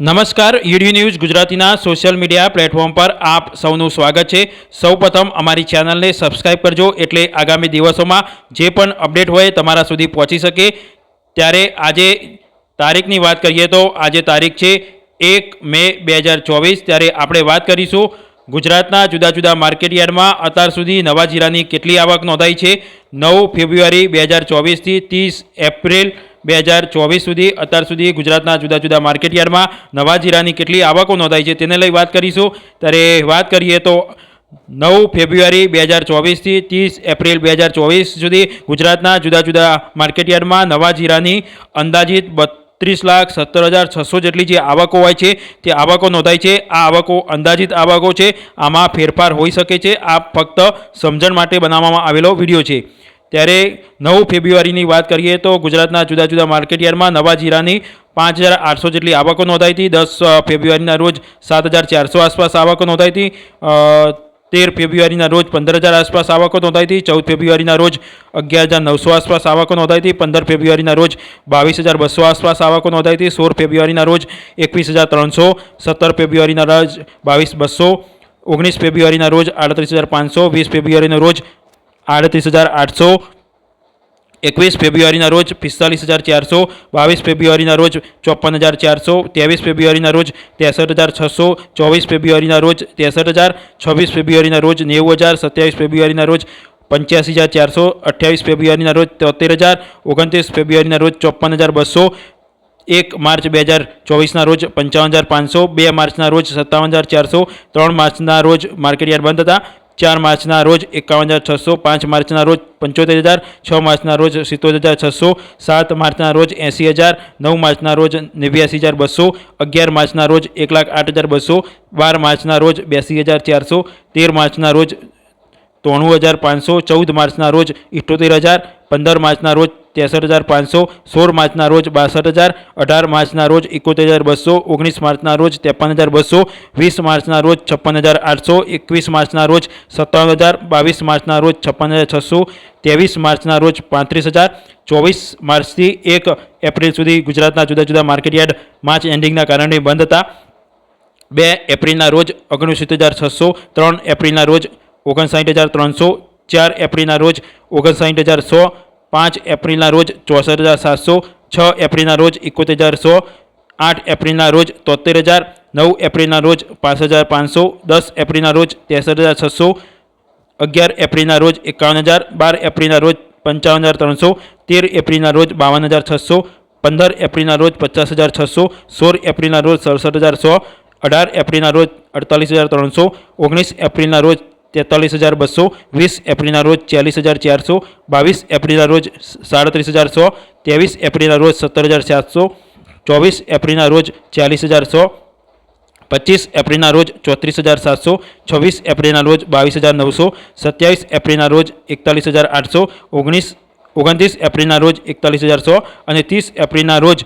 નમસ્કાર ED news ગુજરાતીના social media platform પર આપ સૌનું સ્વાગત છે. સૌપ્રથમ અમારી ચેનલને સબસ્ક્રાઇબ કરજો એટલે આગામી દિવસોમાં જે પણ અપડેટ હોય તમારા સુધી પહોંચી શકે. ત્યારે આજે તારીખની વાત કરીએ તો આજે તારીખ છે એક મે બે હજાર ચોવીસ. ત્યારે આપણે વાત કરીશું ગુજરાતના જુદા જુદા માર્કેટયાર્ડમાં અત્યાર સુધી નવા જીરાની કેટલી આવક નોંધાઈ છે. નવ ફેબ્રુઆરી બે હજાર ચોવીસથી ત્રીસ એપ્રિલ બે હજાર ચોવીસ સુધી, અત્યાર સુધી ગુજરાતના જુદા જુદા માર્કેટયાર્ડમાં નવા જીરાની કેટલી આવકો નોંધાઈ છે તેને લઈ વાત કરીશું. ત્યારે વાત કરીએ તો નવ ફેબ્રુઆરી બે હજાર ચોવીસથી ત્રીસ એપ્રિલ બે હજાર ચોવીસ સુધી ગુજરાતના જુદા જુદા માર્કેટયાર્ડમાં નવા જીરાની અંદાજિત બત્રીસ લાખ સત્તર હજાર છસો જેટલી જે આવકો હોય છે તે આવકો નોંધાઈ છે. આ આવકો અંદાજિત આવકો છે. આમાં ફેરફાર હોઈ શકે છે. આ ફક્ત સમજણ માટે બનાવવામાં આવેલો વીડિયો છે. ત્યારે નવ ફેબ્રુઆરીની વાત કરીએ તો ગુજરાતના જુદા જુદા માર્કેટયાર્ડમાં નવા જીરાની પાંચ હજાર આઠસો જેટલી આવકો નોંધાઈ હતી. દસ ફેબ્રુઆરીના રોજ સાત હજાર ચારસો આસપાસ આવકો નોંધાઈ હતી. તેર ફેબ્રુઆરીના રોજ પંદર હજાર આસપાસ આવકો નોંધાઈ હતી. ચૌદ ફેબ્રુઆરીના રોજ અગિયાર હજાર નવસો આસપાસ આવકો નોંધાઈ હતી. પંદર ફેબ્રુઆરીના રોજ બાવીસ હજાર બસો આસપાસ આવકો નોંધાઈ હતી. સોળ ફેબ્રુઆરીના રોજ એકવીસ હજાર ત્રણસો, સત્તર ફેબ્રુઆરીના રોજ બાવીસ બસો, ઓગણીસ ફેબ્રુઆરીના રોજ આડત્રીસ હજાર પાંચસો, વીસ ફેબ્રુઆરીના રોજ આડત્રીસ હજાર આઠસો એકવીસ ફેબ્રુઆરીના રોજ પિસ્તાલીસ હજાર ચારસો બાવીસ ફેબ્રુઆરીના રોજ ચોપન હજાર ચારસો ત્રેવીસ ફેબ્રુઆરીના રોજ ત્રેસઠ હજાર છસો ચોવીસ ફેબ્રુઆરીના રોજ ત્રેસઠ હજાર છવ્વીસ ફેબ્રુઆરીના રોજ નેવું હજાર સત્યાવીસ ફેબ્રુઆરીના રોજ પંચ્યાસી હજાર ચારસો અઠ્યાવીસ ફેબ્રુઆરીના રોજ તોતેર હજાર ઓગણત્રીસ ફેબ્રુઆરીના રોજ ચોપન હજાર બસો એક માર્ચ બે હજાર ચોવીસના રોજ પંચાવન હજાર પાંચસો બે માર્ચના રોજ સત્તાવન હજાર ચારસો ત્રણ માર્ચના રોજ માર્કેટ યાર્ડ બંધ હતા ચાર માર્ચના રોજ એકાવન હજાર છસો પાંચ માર્ચના રોજ પંચોતેર હજાર છ માર્ચના રોજ સિત્તોતેર હજાર છસો સાત માર્ચના રોજ એંસી હજાર નવ માર્ચના રોજ નેવ્યાસી હજાર બસો અગિયાર માર્ચના રોજ એક લાખ આઠ હજાર બસો બાર માર્ચના રોજ બ્યાસી હજાર ચારસો તેર માર્ચના રોજ ત્રણું હજાર પાંચસો ચૌદ માર્ચના રોજ ઇઠ્ઠોતેર હજાર પંદર માર્ચના રોજ ત્રેસઠ હજાર પાંચસો સોળ માર્ચના રોજ બાસઠ હજાર અઢાર માર્ચના રોજ એકોતેર હજાર બસો, ઓગણીસ માર્ચના રોજ ત્રેપન હજાર બસો, વીસ માર્ચના રોજ છપ્પન હજાર આઠસો, એકવીસ માર્ચના રોજ સત્તાવન હજાર બાવીસ માર્ચના રોજ છપ્પન હજાર છસો, ત્રેવીસ માર્ચના રોજ પાંત્રીસ હજાર, ચોવીસ માર્ચથી એક એપ્રિલ સુધી ગુજરાતના જુદા જુદા માર્કેટયાર્ડ માર્ચ એન્ડિંગના કારણે બંધ હતા. બે એપ્રિલના રોજ ઓગણસિત્તેર હજાર છસો, ત્રણ એપ્રિલના રોજ ઓગણસાઠ હજાર ત્રણસો, ચાર એપ્રિલના રોજ ઓગણસાઠ હજાર સો પાંચ એપ્રિલના રોજ ચોસઠ હજાર સાતસો છ એપ્રિલના રોજ એકોતેર હજાર સો આઠ એપ્રિલના રોજ તોતેર હજાર નવ એપ્રિલના રોજ પાંચ હજાર પાંચસો દસ એપ્રિલના રોજ ત્રેસઠ હજાર છસો અગિયાર એપ્રિલના રોજ એકાવન હજાર બાર એપ્રિલના રોજ પંચાવન હજાર ત્રણસો તેર એપ્રિલના રોજ બાવન હજાર છસો પંદર એપ્રિલના રોજ પચાસ હજાર છસો સોળ એપ્રિલના રોજ સડસઠ હજાર સો અઢાર એપ્રિલના રોજ અડતાલીસ હજાર ત્રણસો ઓગણીસ એપ્રિલના રોજ તેતાલીસ હજાર બસો, વીસ એપ્રિલના રોજ ચાલીસ હજાર ચારસો, બાવીસ એપ્રિલના રોજ સાડત્રીસ હજાર સો, ત્રેવીસ એપ્રિલના રોજ સત્તર હજાર સાતસો, ચોવીસ એપ્રિલના રોજ ચાલીસ હજાર સો, પચીસ એપ્રિલના રોજ ચોત્રીસ હજાર સાતસો, છવ્વીસ એપ્રિલના રોજ બાવીસ હજાર નવસો, સત્યાવીસ એપ્રિલના રોજ એકતાલીસ હજાર આઠસો, ઓગણીસ, ઓગણત્રીસ એપ્રિલના રોજ એકતાલીસ હજાર સો અને ત્રીસ એપ્રિલના રોજ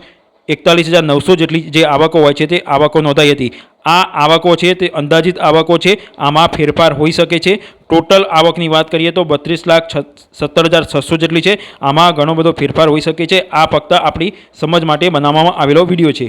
એકતાલીસ હજાર નવસો જેટલી જે આવકો હોય છે તે આવકો નોંધાઈ હતી. આ આવકો છે તે અંદાજિત આવકો છે. આમાં ફેરફાર હોઈ શકે છે. ટોટલ આવકની વાત કરીએ તો બત્રીસ લાખ છ, સત્તર હજાર છસો જેટલી છે. આમાં ઘણો બધો ફેરફાર હોઈ શકે છે. આ ફક્ત આપણી સમજ માટે બનાવવામાં આવેલો વીડિયો છે.